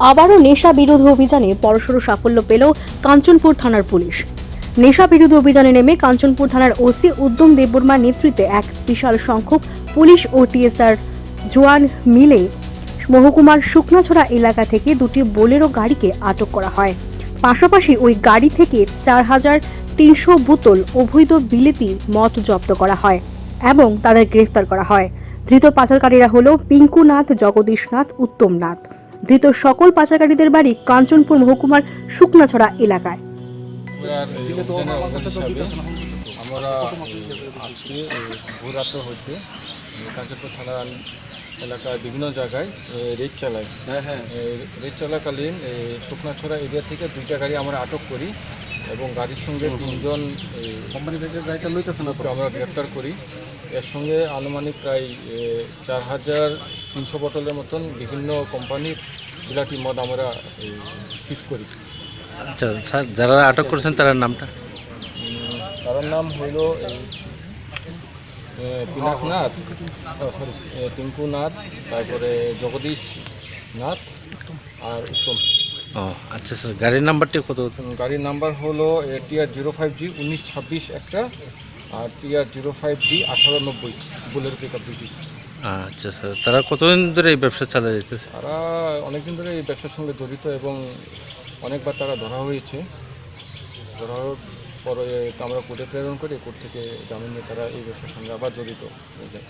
আবারও নেশা বিরোধী অভিযানে বড়সড় সাফল্য পেল কাঞ্চনপুর থানার পুলিশ। নেশা বিরোধী অভিযানে নেমে কাঞ্চনপুর থানার ওসি উদ্যম দেববর্মার নেতৃত্বে এক বিশাল সংখ্যক পুলিশ ও টিএসআর জোয়ান মিলে মহকুমার শুকনাছড়া এলাকা থেকে দুটি বোলেরো গাড়িকে আটক করা হয়। পাশাপাশি ওই গাড়ি থেকে চার হাজার তিনশো বোতল অবৈধ বিলেতি মদ জব্দ করা হয় এবং তাদের গ্রেফতার করা হয়। ধৃত পাচারকারীরা হল পিঙ্কুনাথ, জগদীশনাথ, উত্তমনাথ। ধৃত সকল পাচারকারীদের বাড়ি কাঞ্চনপুর মহকুমার শুকনাছড়া এলাকায়। আমরা আজকে কাঞ্চনপুর থানা এলাকায় বিভিন্ন জায়গায় রেড চালাই। রেড চলাকালীন শুকনাছড়া এরিয়া থেকে দুইটা গাড়ি আমরা আটক করি এবং গাড়ির সঙ্গে তিনজন কোম্পানি থেকে গাড়িটা লইতেছে না আমরা গ্রেপ্তার করি। এর সঙ্গে আনুমানিক প্রায় চার হাজার তিনশো বোতলের মতন বিভিন্ন কোম্পানির বিলাটি মদ আমরা সিজ করি। আচ্ছা স্যার যারা আটক করেছেন তার নামটা? তার নাম হইল পিনাকনাথ সরি টিঙ্কুনাথ তারপরে জগদীশ নাথ আর উত্তম। ও আচ্ছা স্যার গাড়ির নাম্বারটি কত? গাড়ির নাম্বার হলো টিআর জিরো ফাইভ জি উনিশ ছাব্বিশ একটা আর টিআর জিরো ফাইভ জি আঠারো নব্বই বুলের পিক আপ আচ্ছা স্যার তারা কতদিন ধরে এই ব্যবসা চালিয়ে যেতেছে? তারা অনেকদিন ধরে এই ব্যবসার সঙ্গে জড়িত এবং অনেকবার তারা ধরা হয়েছে। ধরা হওয়ার পরে আমরা কোর্টে প্রেরণ করি কোর্ট থেকে জামিন নিয়ে তারা এই ব্যবসার সঙ্গে আবার জড়িত হয়ে যায়।